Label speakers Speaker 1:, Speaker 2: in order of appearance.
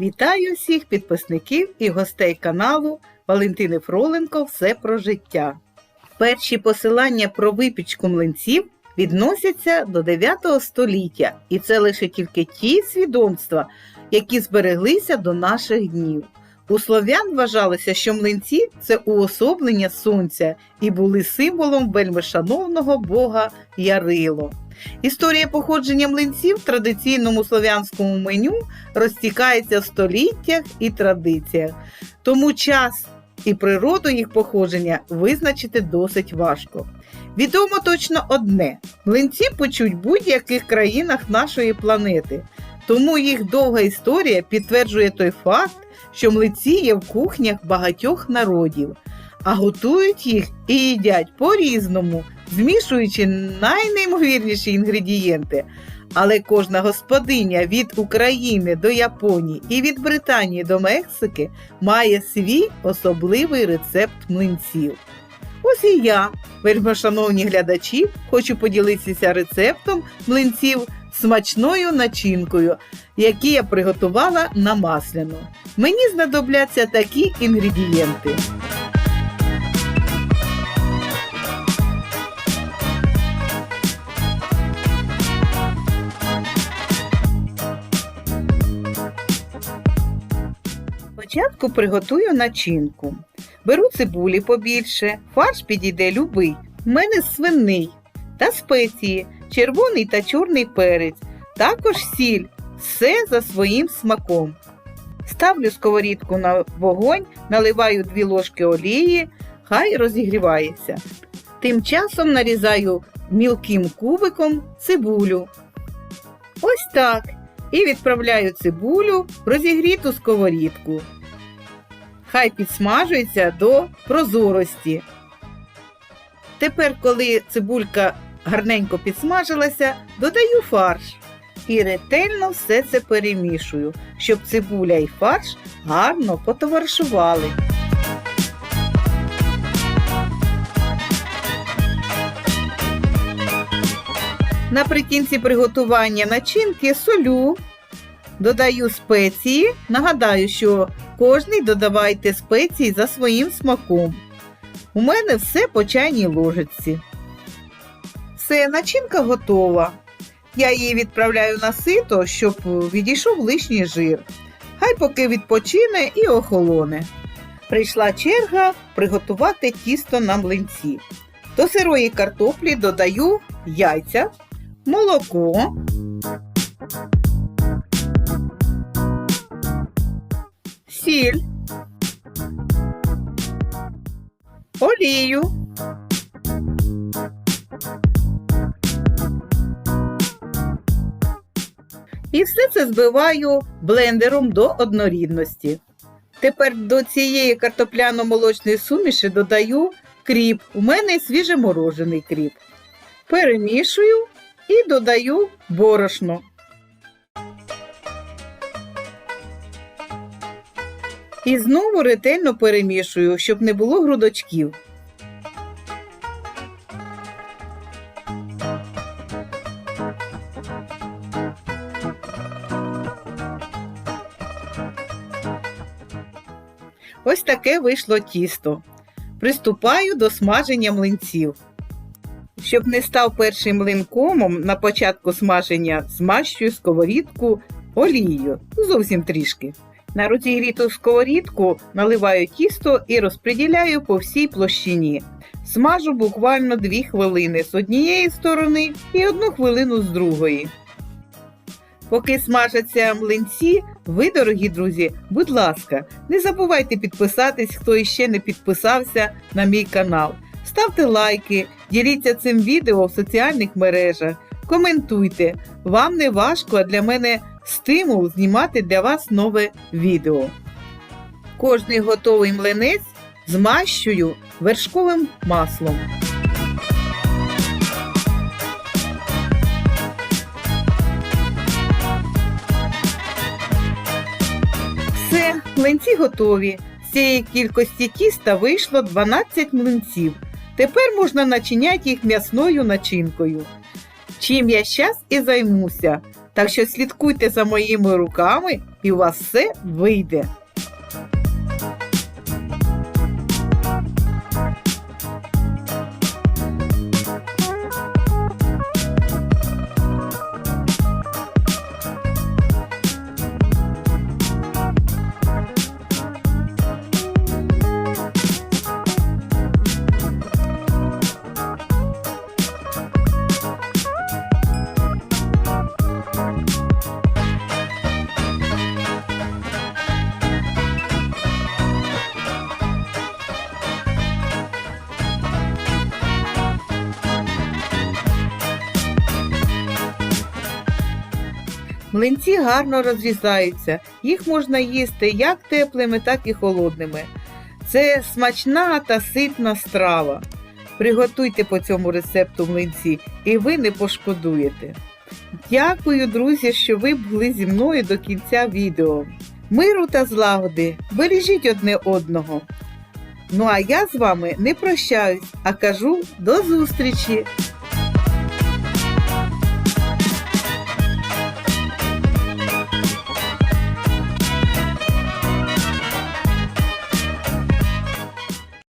Speaker 1: Вітаю всіх підписників і гостей каналу Валентини Фроленко Все про життя. Перші посилання про випічку млинців відносяться до 9 століття, і це лише тільки ті свідомства, які збереглися до наших днів. У слов'ян вважалося, що млинці це уособлення сонця і були символом вельмишановного бога Ярило. Історія походження млинців в традиційному слов'янському меню розтікається в століттях і традиціях, тому час і природу їх походження визначити досить важко. Відомо точно одне: млинці почуть в будь-яких країнах нашої планети, тому їх довга історія підтверджує той факт, що млинці є в кухнях багатьох народів, а готують їх і їдять по-різному, змішуючи найнеймовірніші інгредієнти. Але кожна господиня від України до Японії і від Британії до Мексики має свій особливий рецепт млинців. Ось і я, вельмишановні глядачі, хочу поділитися рецептом млинців смачною начинкою, які я приготувала на масляну. Мені знадобляться такі інгредієнти. Спочатку приготую начинку. Беру цибулі побільше, фарш підійде любий. У мене свиний та спеції, червоний та чорний перець, також сіль, все за своїм смаком. Ставлю сковорідку на вогонь, наливаю 2 ложки олії, хай розігрівається. Тим часом нарізаю мілким кубиком цибулю. Ось так. І відправляю цибулю в розігріту сковорідку. Хай підсмажується до прозорості. Тепер, коли цибулька гарненько підсмажилася, додаю фарш і ретельно все це перемішую, щоб цибуля і фарш гарно потоваришували. Наприкінці приготування начинки солю, додаю спеції. Нагадаю, що кожний додавайте спеції за своїм смаком. У мене все по чайній ложечці. Все, начинка готова. Я її відправляю на сито, щоб відійшов лишній жир. Хай поки відпочине і охолоне. Прийшла черга приготувати тісто на млинці. До сирої картоплі додаю яйця, молоко, сіль, олію, і все це збиваю блендером до однорідності. Тепер до цієї картопляно-молочної суміші додаю кріп. У мене свіжеморожений кріп. Перемішую і додаю борошно. І знову ретельно перемішую, щоб не було грудочків. Ось таке вийшло тісто. Приступаю до смаження млинців. Щоб не став перший млин комом, на початку смаження змащую сковорідку олією, зовсім трішки. На розігріту сковорідку наливаю тісто і розподіляю по всій площині. Смажу буквально 2 хвилини з однієї сторони і 1 хвилину з другої. Поки смажаться млинці, ви, дорогі друзі, будь ласка, не забувайте підписатись, хто іще не підписався на мій канал. Ставте лайки, діліться цим відео в соціальних мережах, коментуйте. Вам не важко, а для мене стимул знімати для вас нове відео. Кожний готовий млинець змащую вершковим маслом. Все, млинці готові. З цієї кількості тіста вийшло 12 млинців. Тепер можна начиняти їх м'ясною начинкою. Чим я щас і займуся. Так що слідкуйте за моїми руками, і у вас все вийде. Млинці гарно розрізаються, їх можна їсти як теплими, так і холодними. Це смачна та ситна страва. Приготуйте по цьому рецепту млинці, і ви не пошкодуєте. Дякую, друзі, що ви були зі мною до кінця відео. Миру та злагоди, бережіть одне одного. Ну а я з вами не прощаюсь, а кажу до зустрічі!